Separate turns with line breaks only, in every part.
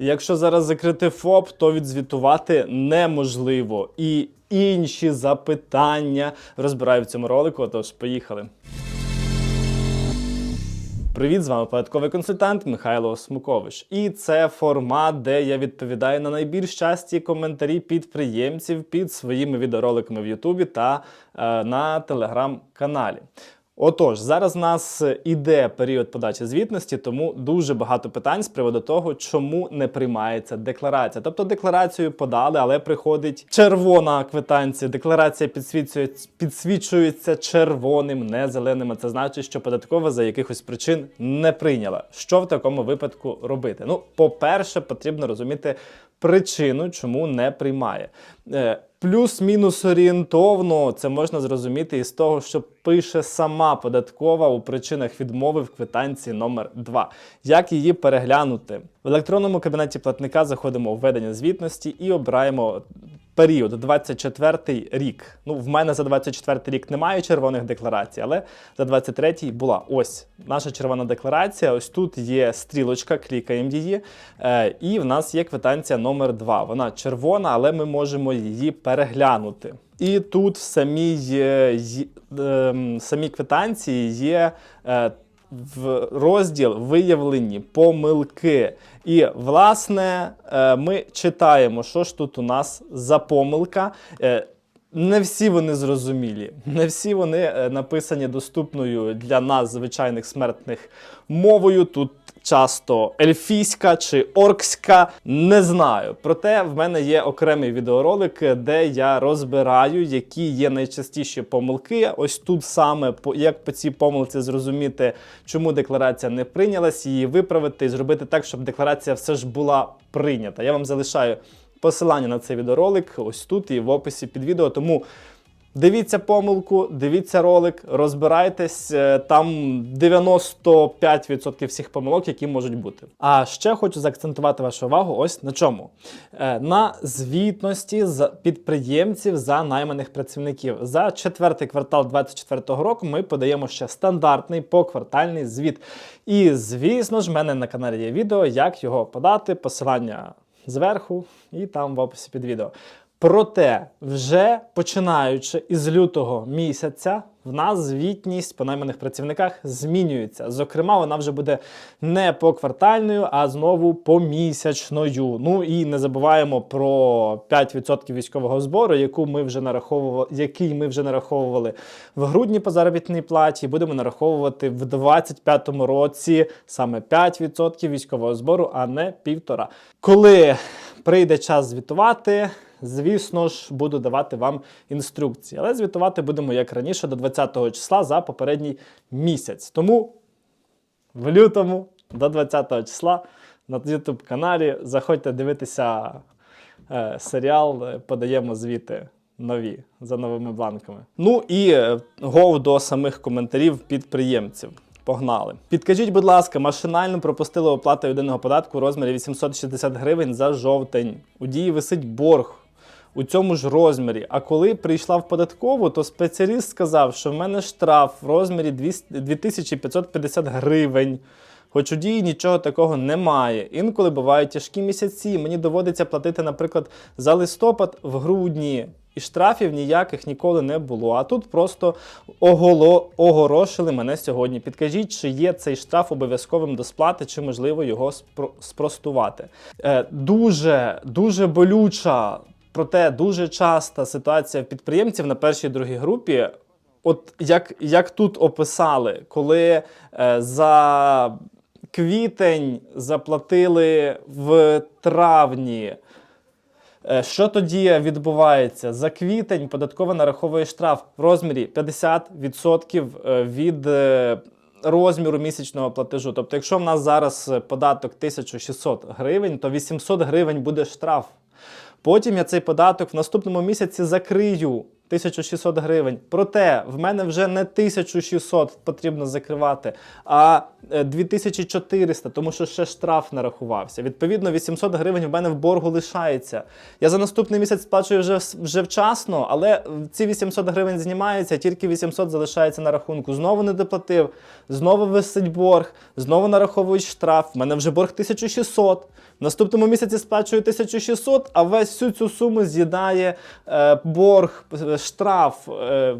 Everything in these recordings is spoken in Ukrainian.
Якщо зараз закрити ФОП, то відзвітувати неможливо. І інші запитання розбираю в цьому ролику. Тож поїхали. Привіт, з вами податковий консультант Михайло Смукович. І це формат, де я відповідаю на найбільш часті коментарі підприємців під своїми відеороликами в Ютубі та е, на телеграм-каналі. Отож, зараз у нас іде період подачі звітності, тому дуже багато питань з приводу того, чому не приймається декларація. Тобто декларацію подали, але приходить червона квитанція. Декларація підсвічується, підсвічується червоним, не зеленим. А Це значить, що податкова за якихось причин не прийняла. Що в такому випадку робити? Ну, по-перше, потрібно розуміти причину, чому не приймає. Е, Плюс-мінус орієнтовно це можна зрозуміти із того, що пише сама податкова у причинах відмови в квитанції номер 2 Як її переглянути? В електронному кабінеті платника заходимо у введення звітності і обираємо період 24 рік. Ну, в мене за 24 рік немає червоних декларацій, але за 23 була. Ось наша червона декларація. Ось тут є стрілочка, клікаємо її. Е, і в нас є квитанція номер 2 Вона червона, але ми можемо її переглянути. І тут в самій, е, ем, самій квитанції є. е, в розділ виявлені помилки. І, власне, е, ми читаємо, що ж тут у нас за помилка. Не всі вони зрозумілі, не всі вони е, написані доступною для нас, звичайних смертних, мовою. Тут часто ельфійська чи оркська, не знаю. Проте в мене є окремий відеоролик, де я розбираю, які є найчастіші помилки. Ось тут саме як по цій помилці зрозуміти, чому декларація не прийнялась, її виправити і зробити так, щоб декларація все ж була прийнята. Я вам залишаю посилання на цей відеоролик ось тут і в описі під відео. Тому Дивіться помилку, дивіться ролик, розбирайтесь. е, Там 95% всіх помилок, які можуть бути. А ще хочу заакцентувати вашу увагу ось на чому: Е, на звітності з підприємців за найманих працівників. За четвертий квартал 2024 року ми подаємо ще стандартний поквартальний звіт. І звісно ж, в мене на каналі є відео, як його подати. Посилання зверху і там в описі під відео. Проте, вже починаючи із лютого місяця, в нас звітність по найманих працівниках змінюється. Зокрема, вона вже буде не поквартальною, а знову помісячною. Ну і не забуваємо про 5% військового збору, яку ми вже нараховували, який ми вже нараховували в грудні по заробітній платі. Будемо нараховувати в 2025 році саме 5% військового збору, а не півтора. Коли прийде час звітувати. Звісно ж, буду давати вам інструкції, але звітувати будемо як раніше до 20 числа за попередній місяць. Тому в лютому до 20 числа на YouTube каналі заходьте дивитися е, серіал, е, подаємо звіти нові за новими бланками. Ну і е, гов до самих коментарів підприємців. Погнали. Підкажіть, будь ласка, машинально пропустили оплату єдиного податку у розмірі 860 гривень за жовтень. У дії висить борг у цьому ж розмірі. А коли прийшла в податкову, то спеціаліст сказав, що в мене штраф в розмірі 2550 гривень. Хоч у дії нічого такого немає. Інколи бувають тяжкі місяці. Мені доводиться платити, наприклад, за листопад в грудні. І штрафів ніяких ніколи не було. А тут просто оголо, огорошили мене сьогодні. Підкажіть, чи є цей штраф обов'язковим до сплати, чи можливо його спро- спростувати. Е, дуже, дуже болюча, проте дуже часта ситуація підприємців на першій другій групі. От як, як тут описали, коли е, за квітень заплатили в травні. Е, Що тоді відбувається? За квітень податкова нараховує штраф в розмірі 50% е, від е, розміру місячного платежу. Тобто, якщо в нас зараз податок 1600 гривень, то 800 гривень буде штраф. Потім я цей податок в наступному місяці закрию. 1600 гривень. Проте в мене вже не 1600 потрібно закривати, а е, 2400, тому що ще штраф нарахувався. Відповідно, 800 гривень в мене в боргу лишається. Я за наступний місяць сплачую вже, вже вчасно, але ці 800 гривень знімаються, тільки 800 залишається на рахунку. Знову не доплатив, знову висить борг, знову нараховують штраф. В мене вже борг 1600. В наступному місяці сплачую 1600, а весь всю цю суму з'їдає е, борг, е, штраф, е,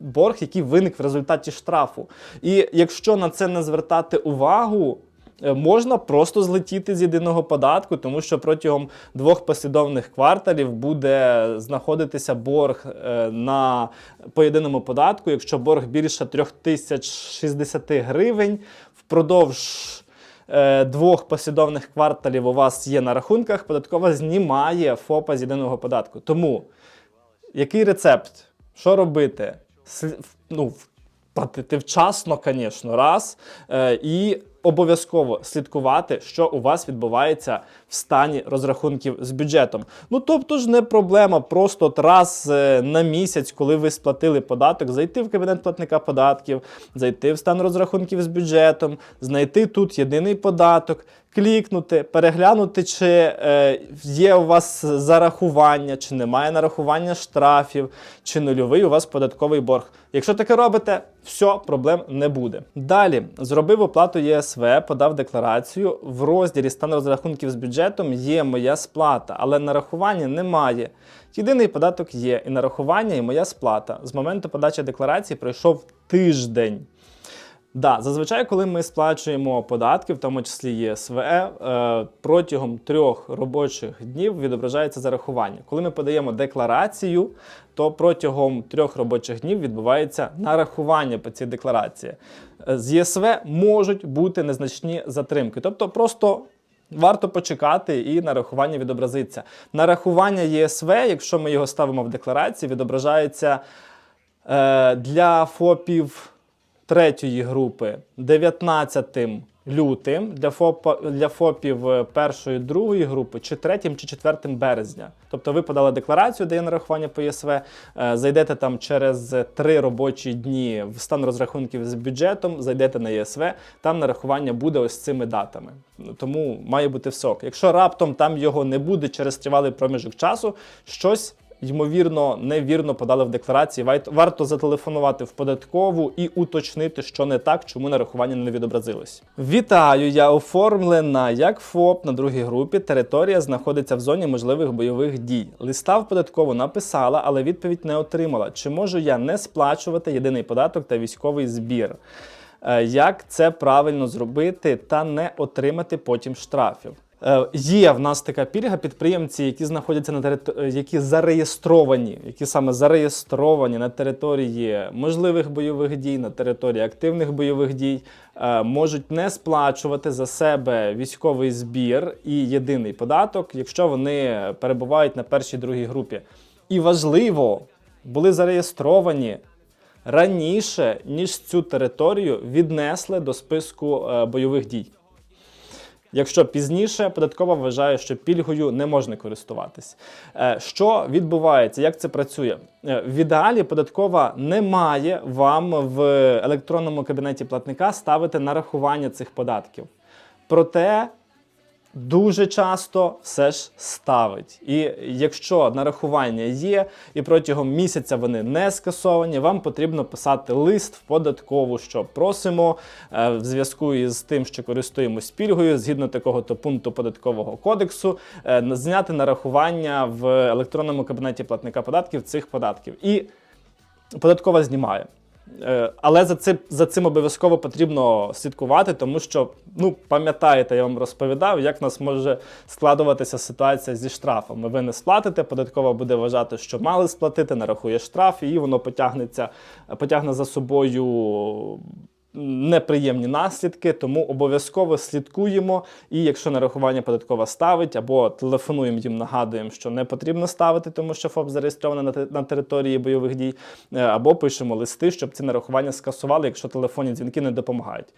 борг, який виник в результаті штрафу. І якщо на це не звертати увагу, е, можна просто злетіти з єдиного податку, тому що протягом двох послідовних кварталів буде знаходитися борг е, на по єдиному податку. Якщо борг більше 3060 гривень, впродовж двох послідовних кварталів у вас є на рахунках, податкова знімає ФОПа з єдиного податку. Тому який рецепт? Що робити? Ну, платити вчасно, звісно, раз. Е, і обов'язково слідкувати, що у вас відбувається в стані розрахунків з бюджетом. Ну тобто ж не проблема, просто от раз е, на місяць, коли ви сплатили податок, зайти в кабінет платника податків, зайти в стан розрахунків з бюджетом, знайти тут єдиний податок, клікнути, переглянути, чи е, є у вас зарахування, чи немає нарахування штрафів, чи нульовий у вас податковий борг. Якщо таке робите, все, проблем не буде. Далі зробив оплату ЄСВ, подав декларацію. В розділі стан розрахунків з бюджетом є моя сплата, але нарахування немає. Єдиний податок є і нарахування, і моя сплата. З моменту подачі декларації пройшов тиждень. Да, зазвичай, коли ми сплачуємо податки, в тому числі ЄСВ, е, протягом трьох робочих днів відображається зарахування. Коли ми подаємо декларацію, то протягом трьох робочих днів відбувається нарахування по цій декларації. Е, З ЄСВ можуть бути незначні затримки, тобто просто. Варто почекати і нарахування відобразиться. Нарахування ЄСВ, якщо ми його ставимо в декларації, відображається е, для ФОПів третьої групи 19 лютим, для, ФОПа, для ФОПів е, першої другої групи чи 3 чи 4 березня. Тобто ви подали декларацію, де є нарахування по ЄСВ, е, зайдете там через 3 робочі дні в стан розрахунків з бюджетом, зайдете на ЄСВ, там нарахування буде ось цими датами. Тому має бути все. Якщо раптом там його не буде через тривалий проміжок часу, щось ймовірно, невірно подали в декларації. Варто зателефонувати в податкову і уточнити, що не так, чому нарахування не відобразилось. Вітаю! Я оформлена як ФОП на другій групі. Територія знаходиться в зоні можливих бойових дій. Листа в податкову написала, але відповідь не отримала. Чи можу я не сплачувати єдиний податок та військовий збір? Е, Як це правильно зробити та не отримати потім штрафів? Е, Є в нас така пільга підприємці, які знаходяться на території, які зареєстровані, які саме зареєстровані на території можливих бойових дій, на території активних бойових дій, е, можуть не сплачувати за себе військовий збір і єдиний податок, якщо вони перебувають на першій другій групі. І важливо, були зареєстровані раніше, ніж цю територію віднесли до списку е, бойових дій. Якщо пізніше податкова вважає, що пільгою не можна користуватись. Е, Що відбувається? Як це працює? Е, В ідеалі податкова не має вам в електронному кабінеті платника ставити нарахування цих податків. Проте дуже часто все ж ставить. І якщо нарахування є, і протягом місяця вони не скасовані, вам потрібно писати лист в податкову, що просимо е, в зв'язку із тим, що користуємось пільгою, згідно такого то пункту податкового кодексу, е, зняти нарахування в електронному кабінеті платника податків цих податків. І податкова знімає. Е, Але за цим, за цим обов'язково потрібно слідкувати, тому що, ну, пам'ятаєте, я вам розповідав, як в нас може складуватися ситуація зі штрафами. Ви не сплатите, податкова буде вважати, що мали сплатити, нарахує штраф, і воно потягнеться, потягне за собою неприємні наслідки, тому обов'язково слідкуємо. І якщо нарахування податкова ставить, або телефонуємо їм, нагадуємо, що не потрібно ставити, тому що ФОП зареєстрований на, на території бойових дій, е, або пишемо листи, щоб ці нарахування скасували, якщо телефонні дзвінки не допомагають.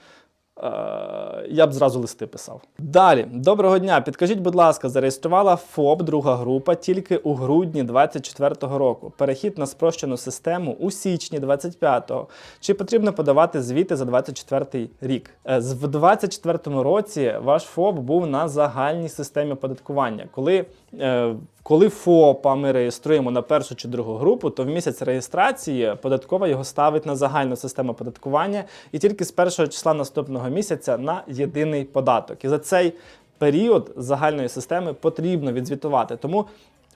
Е, я б зразу листи писав. Далі, доброго дня. Підкажіть, будь ласка, зареєструвала ФОП, друга група, тільки у грудні 24-го року. Перехід на спрощену систему у січні 25-го. Чи потрібно подавати звіти за 24-й рік? Е, В 24-му році ваш ФОП був на загальній системі оподаткування. Коли е, коли ФОПа ми реєструємо на першу чи другу групу, то в місяць реєстрації податкова його ставить на загальну систему оподаткування і тільки з першого числа наступного місяця на єдиний податок. І за цей період загальної системи потрібно відзвітувати. Тому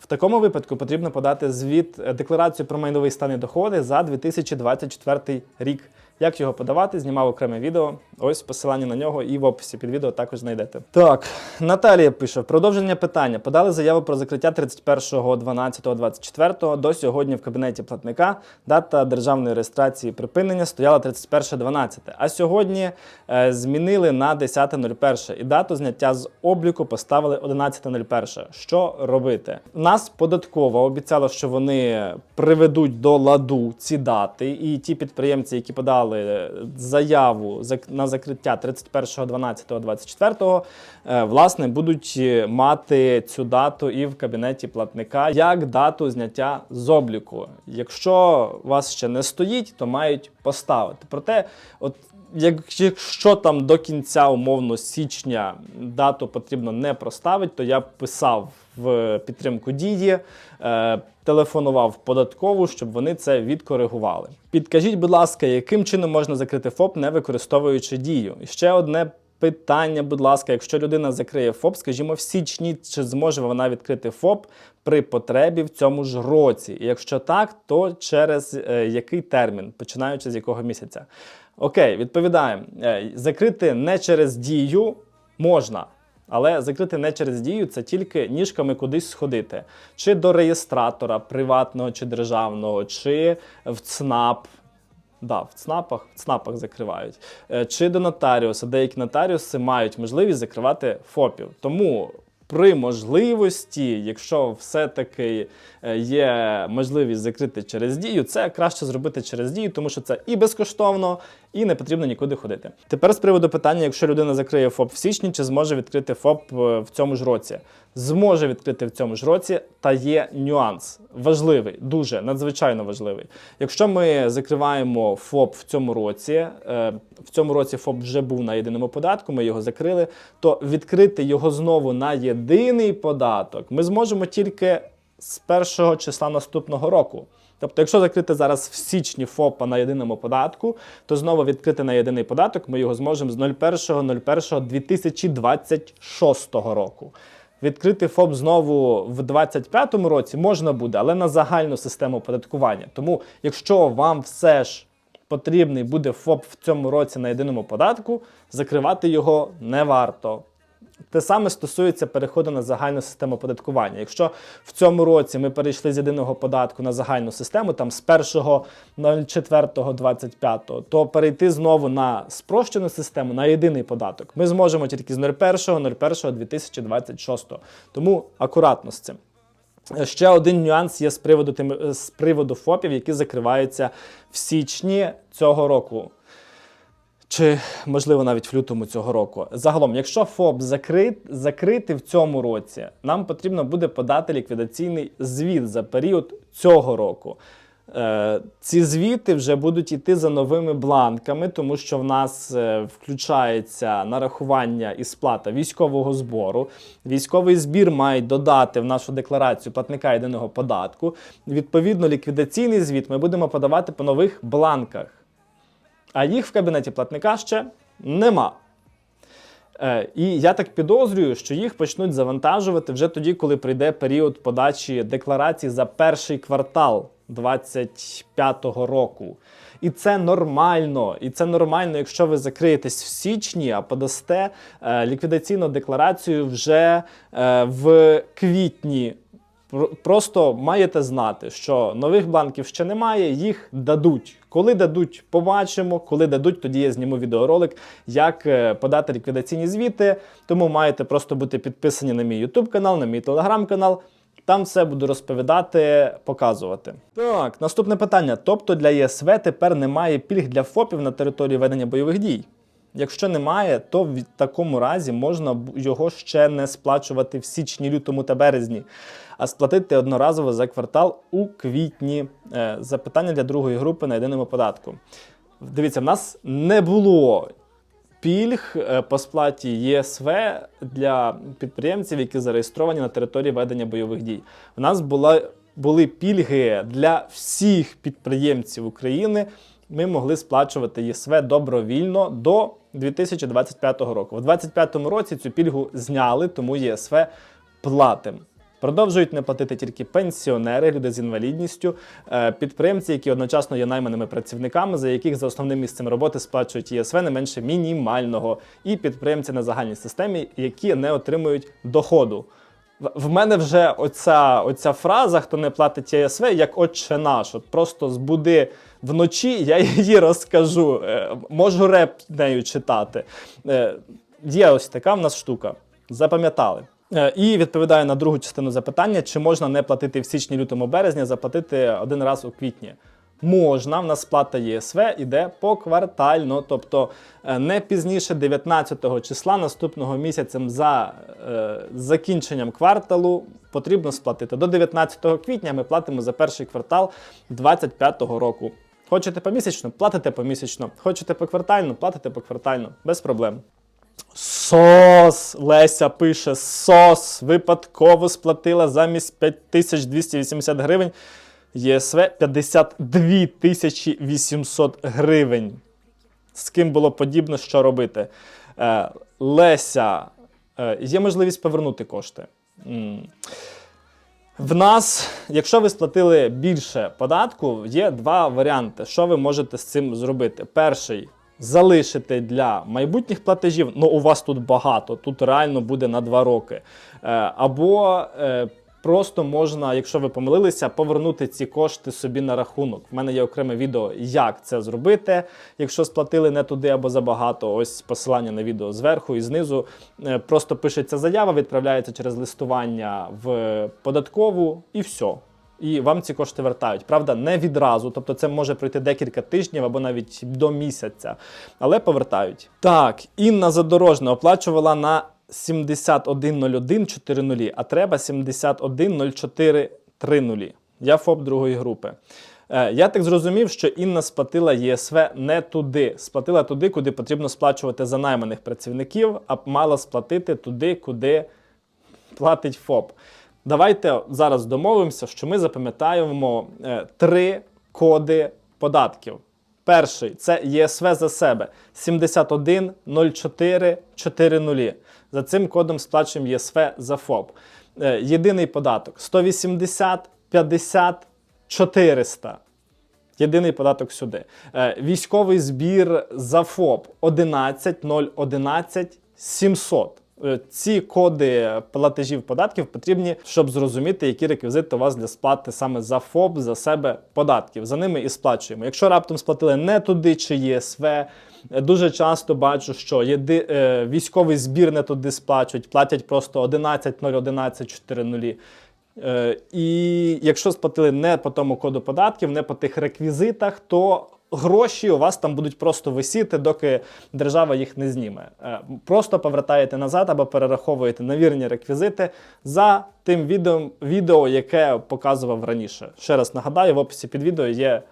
в такому випадку потрібно подати звіт е, декларацію про майновий стан і доходи за 2024 рік. Як його подавати, знімав окреме відео. Ось посилання на нього і в описі під відео також знайдете. Так, Наталія пише: продовження питання. Подали заяву про закриття 31.12.24 до сьогодні в кабінеті платника. Дата державної реєстрації припинення стояла 31.12. А сьогодні е, змінили на 10.01 і дату зняття з обліку поставили 11.01. Що робити? Нас податкова обіцяла, що вони приведуть до ладу ці дати, і ті підприємці, які подали е, заяву на закриття 31.12.24, е, власне, будуть е, мати цю дату і в кабінеті платника як дату зняття з обліку. Якщо вас ще не стоїть, то мають поставити. Проте, от якщо там до кінця умовно січня дату потрібно не проставити, то я писав в підтримку дії, е, телефонував податкову, щоб вони це відкоригували. Підкажіть, будь ласка, яким чином можна закрити ФОП, не використовуючи дію? І ще одне. Питання, будь ласка, якщо людина закриє ФОП, скажімо, в січні, чи зможе вона відкрити ФОП при потребі в цьому ж році? І якщо так, то через е, який термін, починаючи з якого місяця? Окей, відповідаємо. Е, Закрити не через дію можна. Але закрити не через дію це тільки ніжками кудись сходити. Чи до реєстратора приватного чи державного, чи в ЦНАП. Да, в ЦНАПах, в ЦНАПах закривають. Е, Чи до нотаріуса. Деякі нотаріуси мають можливість закривати ФОПів. Тому при можливості, якщо все-таки є можливість закрити через дію, це краще зробити через дію, тому що це і безкоштовно, і не потрібно нікуди ходити. Тепер з приводу питання, якщо людина закриє ФОП в січні, чи зможе відкрити ФОП е, в цьому ж році? Зможе відкрити в цьому ж році, та є нюанс важливий, дуже надзвичайно важливий. Якщо ми закриваємо ФОП в цьому році, е, в цьому році ФОП вже був на єдиному податку, ми його закрили, то відкрити його знову на єдиний податок ми зможемо тільки з першого числа наступного року. Тобто, якщо закрити зараз в січні ФОПа на єдиному податку, то знову відкрити на єдиний податок ми його зможемо з 01.01.2026 року. Відкрити ФОП знову в 2025 році можна буде, але на загальну систему оподаткування. Тому, якщо вам все ж потрібний буде ФОП в цьому році на єдиному податку, закривати його не варто. Те саме стосується переходу на загальну систему оподаткування. Якщо в цьому році ми перейшли з єдиного податку на загальну систему, там з 1.04.25, то перейти знову на спрощену систему, на єдиний податок, ми зможемо тільки з 01.01.2026. Тому акуратно з цим. Ще один нюанс є з приводу з приводу ФОПів, які закриваються в січні цього року. Чи можливо навіть в лютому цього року. Загалом, якщо ФОП закрит, закритий в цьому році, нам потрібно буде подати ліквідаційний звіт за період цього року. Е, ці звіти вже будуть йти за новими бланками, тому що в нас е, включається нарахування і сплата військового збору. Військовий збір має додати в нашу декларацію платника єдиного податку. Відповідно, ліквідаційний звіт ми будемо подавати по нових бланках а їх в кабінеті платника ще нема. Е, і я так підозрюю, що їх почнуть завантажувати вже тоді, коли прийде період подачі декларацій за перший квартал 2025 року. І це нормально. І це нормально, якщо ви закриєтесь в січні, а подасте е, ліквідаційну декларацію вже е, в квітні. Про- Просто маєте знати, що нових бланків ще немає, їх дадуть. Коли дадуть, побачимо. Коли дадуть, тоді я зніму відеоролик, як е, подати ліквідаційні звіти. Тому маєте просто бути підписані на мій YouTube канал, на мій телеграм канал. Там все буду розповідати, показувати. Так, наступне питання. Тобто для ЄСВ тепер немає пільг для ФОПів на території ведення бойових дій? Якщо немає, то в такому разі можна його ще не сплачувати в січні, лютому та березні, а сплатити одноразово за квартал у квітні. Е, Запитання для другої групи на єдиному податку. Дивіться, в нас не було пільг е, по сплаті ЄСВ для підприємців, які зареєстровані на території ведення бойових дій. У нас була, були пільги для всіх підприємців України. Ми могли сплачувати ЄСВ добровільно до 2025 року. У 2025 році цю пільгу зняли, тому ЄСВ платимо. Продовжують не платити тільки пенсіонери, люди з інвалідністю, е, підприємці, які одночасно є найманими працівниками, за яких за основним місцем роботи сплачують ЄСВ не менше мінімального, і підприємці на загальній системі, які не отримують доходу. В- мене вже оця, оця фраза, хто не платить ЄСВ, як отче наш. От просто збуди вночі, я її розкажу. Е, Можу реп нею читати. Е, Є ось така в нас штука. Запам'ятали. Е, І відповідаю на другу частину запитання: чи можна не платити в січні, лютому, березні, заплатити один раз у квітні? Можна, в нас сплата ЄСВ іде поквартально, тобто е, не пізніше 19 числа наступного місяцем за е, закінченням кварталу потрібно сплатити. До 19 квітня ми платимо за перший квартал 2025 року. Хочете помісячно? Платите помісячно. Хочете поквартально? Платите поквартально. Без проблем. Сос! Леся пише: сос! Випадково сплатила замість 5280 гривень. ЄСВ 52 тисячі 800 гривень. З ким було подібно, що робити? Е, Леся, е, є можливість повернути кошти. В нас, якщо ви сплатили більше податку, є два варіанти, що ви можете з цим зробити. Перший залишити для майбутніх платежів. Ну, у вас тут багато, тут реально буде на два роки. Е, Або просто можна, якщо ви помилилися, повернути ці кошти собі на рахунок. У мене є окреме відео, як це зробити, якщо сплатили не туди або забагато. Ось посилання на відео зверху і знизу. Е, Просто пишеться заява, відправляється через листування в податкову і все. І вам ці кошти вертають. Правда, не відразу, тобто це може пройти декілька тижнів або навіть до місяця, але повертають. Так, Інна Задорожна оплачувала на 710140, а треба 710430. Я ФОП другої групи. Е, Я так зрозумів, що Інна сплатила ЄСВ не туди. Сплатила туди, куди потрібно сплачувати за найманих працівників, а мала сплатити туди, куди платить ФОП. Давайте зараз домовимося, що ми запам'ятаємо е, три коди податків. Перший це ЄСВ за себе 710440. За цим кодом сплачуємо ЄСВ за ФОП. Е, Єдиний податок 180 50 400. Єдиний податок сюди. Е, Військовий збір за ФОП 11 011 700. Е, Ці коди платежів податків потрібні, щоб зрозуміти, які реквізити у вас для сплати саме за ФОП, за себе податків. За ними і сплачуємо. Якщо раптом сплатили не туди чи ЄСВ, е, дуже часто бачу, що єди, е, військовий збір не туди сплачують, платять просто 11 011 40. Е, І якщо сплатили не по тому коду податків, не по тих реквізитах, то гроші у вас там будуть просто висіти, доки держава їх не зніме. Е, Просто повертаєте назад або перераховуєте на вірні реквізити за тим відео, відео, яке показував раніше. Ще раз нагадаю, в описі під відео є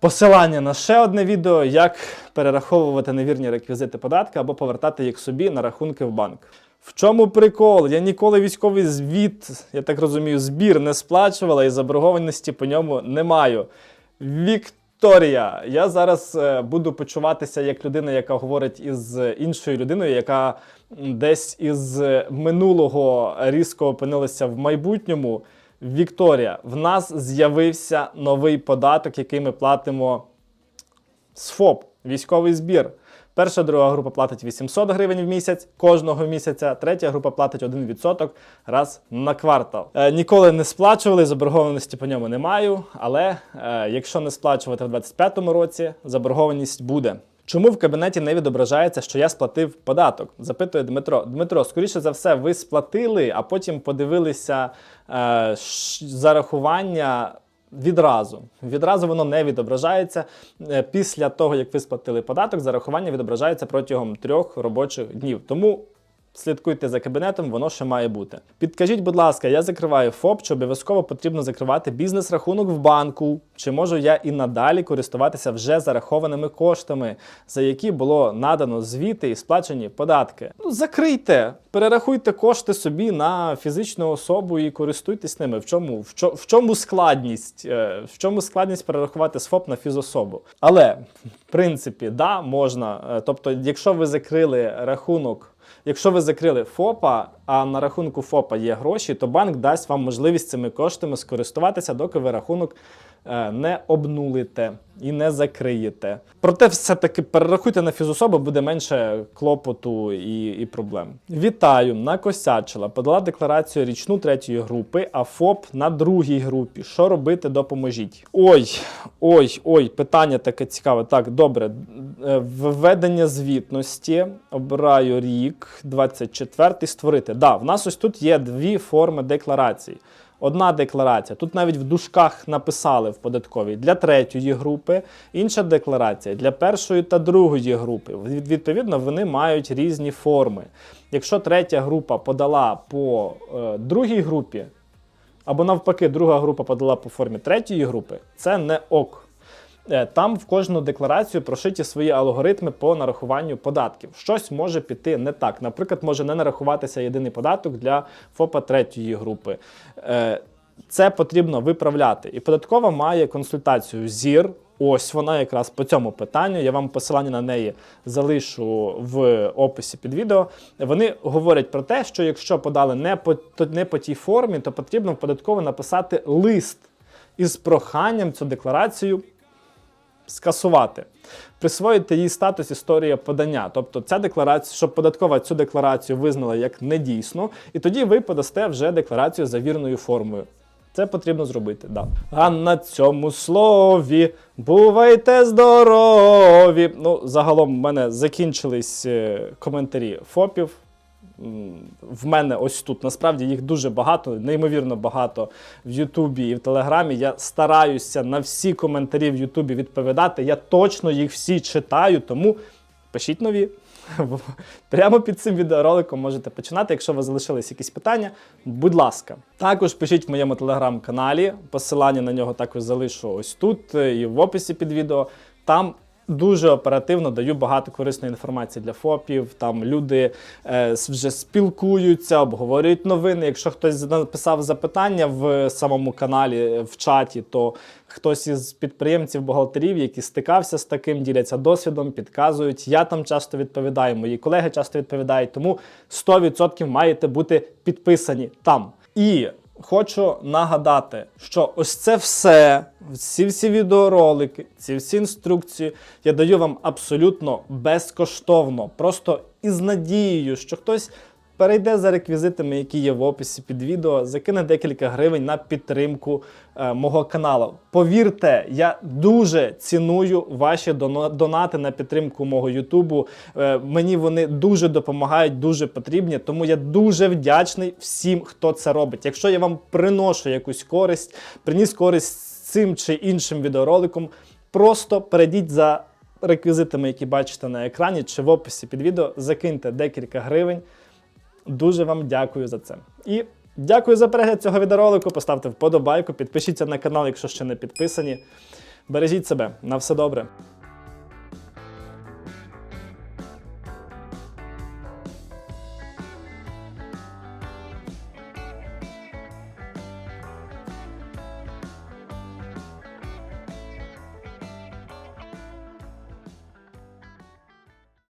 посилання на ще одне відео, як перераховувати невірні реквізити податки або повертати їх собі на рахунки в банк. В чому прикол? Я ніколи військовий звіт, я так розумію, збір не сплачувала і заборгованості по ньому не маю. Вікторія, я зараз е, буду почуватися як людина, яка говорить із іншою людиною, яка десь із е, минулого різко опинилася в майбутньому. Вікторія, в нас з'явився новий податок, який ми платимо з ФОП, військовий збір. Перша, друга група платить 800 гривень в місяць кожного місяця, третя група платить 1% раз на квартал. Е, ніколи не сплачували, заборгованості по ньому не маю, але е, якщо не сплачувати в 2025 році, заборгованість буде. Чому в кабінеті не відображається, що я сплатив податок? Запитує Дмитро. Дмитро, скоріше за все, ви сплатили, а потім подивилися е, зарахування Відразу. Відразу воно не відображається. Е, Після того, як ви сплатили податок, зарахування відображається протягом трьох робочих днів. Тому слідкуйте за кабінетом, воно ще має бути. Підкажіть, будь ласка, я закриваю ФОП, чи обов'язково потрібно закривати бізнес-рахунок в банку? Чи можу я і надалі користуватися вже зарахованими коштами, за які було надано звіти і сплачені податки? Ну, закрийте, перерахуйте кошти собі на фізичну особу і користуйтесь ними. В чому, в чо- в чому складність? Е, В чому складність перерахувати з ФОП на фізособу? Але в принципі, да, можна. Е, Тобто, якщо ви закрили рахунок. Якщо ви закрили ФОПа, а на рахунку ФОПа є гроші, то банк дасть вам можливість цими коштами скористуватися, доки ви рахунок не обнулите і не закриєте. Проте, все-таки перерахуйте на фізособу, буде менше клопоту і, і проблем. Вітаю! Накосячила. Подала декларацію річну третьої групи, а ФОП на другій групі. Що робити? Допоможіть. Ой, ой, ой, питання таке цікаве. Так, добре. Е, Введення звітності. Обираю рік, 24 створити. Да, в нас ось тут є дві форми декларацій. Одна декларація. Тут навіть в дужках написали в податковій для третьої групи, інша декларація для першої та другої групи. Відповідно, вони мають різні форми. Якщо третя група подала по е, другій групі, або навпаки, друга група подала по формі третьої групи, це не ок. Е, Там в кожну декларацію прошиті свої алгоритми по нарахуванню податків. Щось може піти не так. Наприклад, може не нарахуватися єдиний податок для ФОПа третьої групи. Е, Це потрібно виправляти. І податкова має консультацію ЗІР. Ось вона якраз по цьому питанню. Я вам посилання на неї залишу в описі під відео. Вони говорять про те, що якщо подали не по, не по тій формі, то потрібно в податково написати лист із проханням цю декларацію скасувати, присвоїти їй статус історія подання. Тобто ця декларація, щоб податкова цю декларацію визнала як недійсну, і тоді ви подасте вже декларацію за вірною формою. Це потрібно зробити, да. А на цьому слові бувайте здорові. Ну, загалом в мене закінчились е, коментарі ФОПів. В мене ось тут насправді їх дуже багато, неймовірно багато в Ютубі і в Телеграмі. Я стараюся на всі коментарі в Ютубі відповідати. Я точно їх всі читаю, тому пишіть нові. Прямо під цим відеороликом можете починати. Якщо у вас залишились якісь питання, будь ласка. Також пишіть в моєму телеграм-каналі. Посилання на нього також залишу ось тут е, і в описі під відео. Там Дуже оперативно даю багато корисної інформації для ФОПів. Там люди е, вже спілкуються, обговорюють новини. Якщо хтось написав запитання в самому каналі е, в чаті, то хтось із підприємців, бухгалтерів, які стикався з таким, діляться досвідом, підказують. Я там часто відповідаю, мої колеги часто відповідають. Тому 100% маєте бути підписані там. І Хочу нагадати, що ось це все, всі всі відеоролики, ці всі інструкції я даю вам абсолютно безкоштовно, просто із надією, що хтось перейде за реквізитами, які є в описі під відео, закине декілька гривень на підтримку е, мого каналу. Повірте, я дуже ціную ваші донати на підтримку мого Ютубу. Е, мені вони дуже допомагають, дуже потрібні. Тому я дуже вдячний всім, хто це робить. Якщо я вам приношу якусь користь, приніс користь цим чи іншим відеороликом, просто перейдіть за реквізитами, які бачите на екрані, чи в описі під відео, закиньте декілька гривень. Дуже вам дякую за це. І дякую за перегляд цього відеоролику. Поставте вподобайку, підпишіться на канал, якщо ще не підписані. Бережіть себе. На все добре.